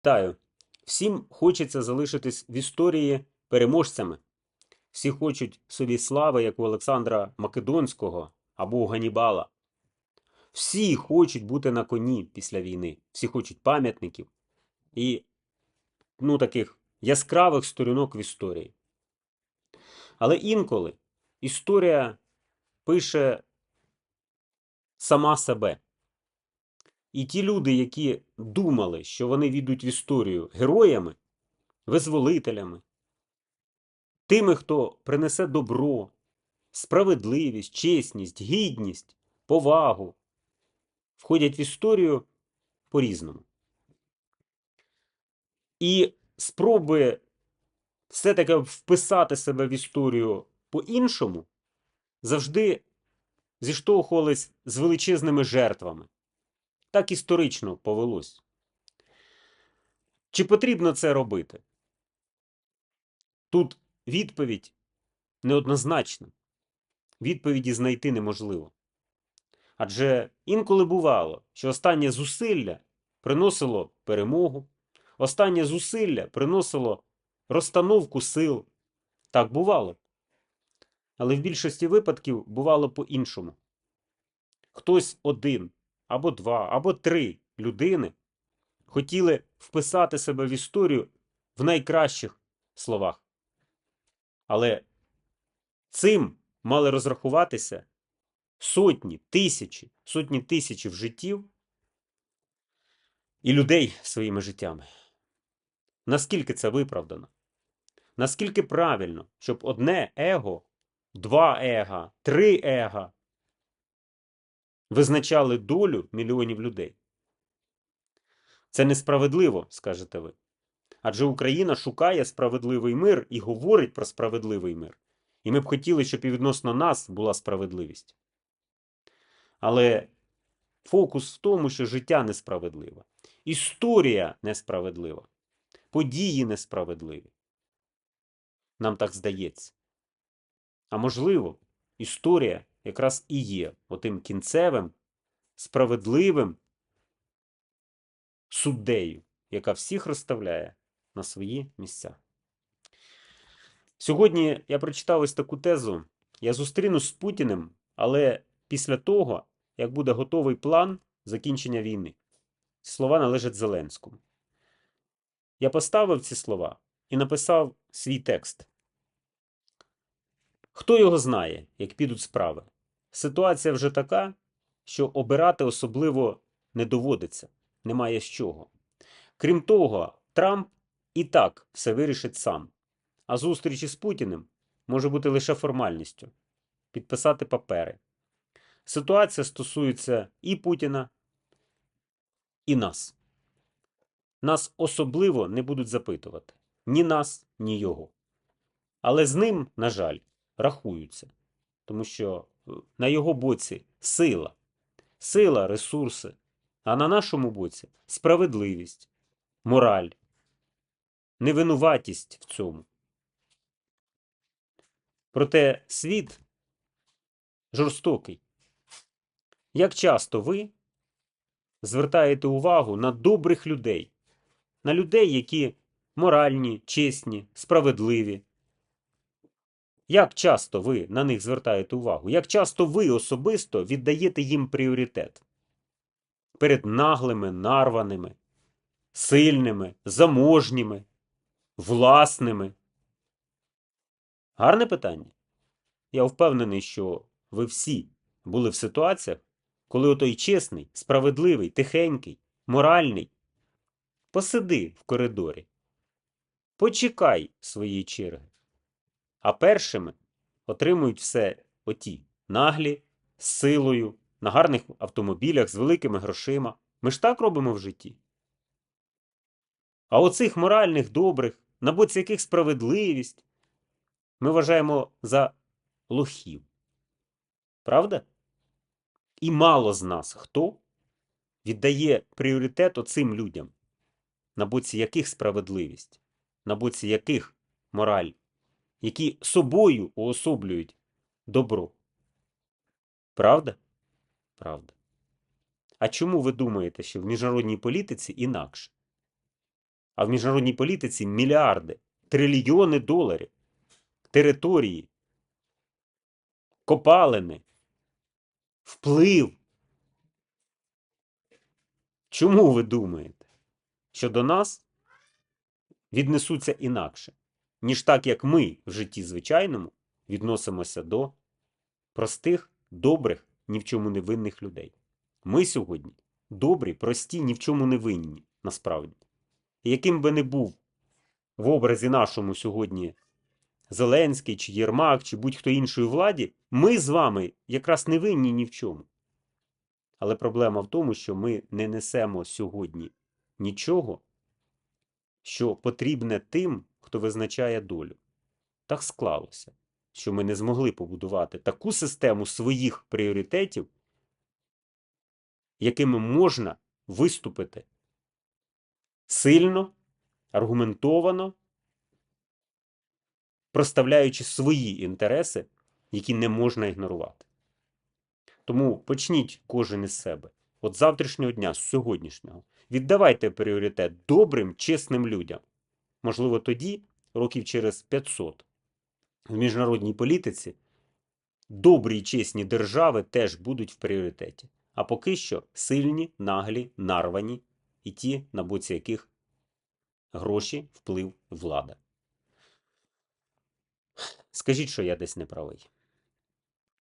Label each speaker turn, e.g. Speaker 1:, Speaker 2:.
Speaker 1: Вітаю! Всім хочеться залишитись в історії переможцями. Всі хочуть собі слави, як у Олександра Македонського або у Ганібала. Всі хочуть бути на коні після війни. Всі хочуть пам'ятників і ну, таких яскравих сторінок в історії. Але інколи історія пише сама себе. І ті люди, які думали, що вони війдуть в історію героями, визволителями, тими, хто принесе добро, справедливість, чесність, гідність, повагу, входять в історію по-різному. І спроби все-таки вписати себе в історію по-іншому завжди зіштовхувались з величезними жертвами. Так історично повелось. Чи потрібно це робити? Тут відповідь неоднозначна. Відповіді знайти неможливо. Адже інколи бувало, що останнє зусилля приносило перемогу, останнє зусилля приносило розстановку сил. Так бувало. Але в більшості випадків бувало по-іншому. Хтось один або два, або три людини хотіли вписати себе в історію в найкращих словах. Але цим мали розрахуватися сотні, тисячі, сотні тисячів життів і людей своїми життями. Наскільки це виправдано? Наскільки правильно, щоб одне его, два ега, три ега визначали долю мільйонів людей. Це несправедливо, скажете ви. Адже Україна шукає справедливий мир і говорить про справедливий мир. І ми б хотіли, щоб і відносно нас була справедливість. Але фокус в тому, що життя несправедливе, історія несправедлива, події несправедливі. Нам так здається. А можливо, історія якраз і є отим кінцевим, справедливим суддею, яка всіх розставляє на свої місця. Сьогодні я прочитав ось таку тезу. Я зустрінусь з Путіним, але після того, як буде готовий план закінчення війни. Слова належать Зеленському. Я поставив ці слова і написав свій текст. Хто його знає, як підуть справи? Ситуація вже така, що обирати особливо не доводиться, немає з чого. Крім того, Трамп і так все вирішить сам. А зустріч із Путіним може бути лише формальністю підписати папери. Ситуація стосується і Путіна, і нас. Нас особливо не будуть запитувати ні нас, ні його. Але з ним, на жаль, рахуються, тому що на його боці сила, сила, ресурси, а на нашому боці справедливість, мораль, невинуватість в цьому. Проте світ жорстокий. Як часто ви звертаєте увагу на добрих людей, на людей, які моральні, чесні, справедливі, як часто ви на них звертаєте увагу? Як часто ви особисто віддаєте їм пріоритет перед наглими, нарваними, сильними, заможніми, власними? Гарне питання. Я впевнений, що ви всі були в ситуаціях, коли отой чесний, справедливий, тихенький, моральний. Посиди в коридорі, почекай своєї черги. А першими отримують все оті наглі, з силою, на гарних автомобілях, з великими грошима. Ми ж так робимо в житті. А оцих моральних, добрих, на боці яких справедливість, ми вважаємо за лохів. Правда? І мало з нас хто віддає пріоритет оцим людям, на боці яких справедливість, на боці яких мораль які собою уособлюють добро. Правда? Правда. А чому ви думаєте, що в міжнародній політиці інакше? А в міжнародній політиці мільярди, трильйони доларів, території, копалини, вплив. Чому ви думаєте, що до нас віднесуться інакше, ніж так, як ми в житті звичайному відносимося до простих, добрих, ні в чому не винних людей? Ми сьогодні добрі, прості, ні в чому не винні, насправді. І яким би не був в образі нашому сьогодні Зеленський чи Єрмак, чи будь-хто іншої владі, ми з вами якраз не винні ні в чому. Але проблема в тому, що ми не несемо сьогодні нічого, що потрібне тим, хто визначає долю. Так склалося, що ми не змогли побудувати таку систему своїх пріоритетів, якими можна виступити сильно, аргументовано, проставляючи свої інтереси, які не можна ігнорувати. Тому почніть кожен із себе. От завтрашнього дня, з сьогоднішнього, віддавайте пріоритет добрим, чесним людям. Можливо, тоді, років через 500, в міжнародній політиці добрі і чесні держави теж будуть в пріоритеті. А поки що сильні, наглі, нарвані і ті, на боці яких гроші, вплив, влада. Скажіть, що я десь не правий.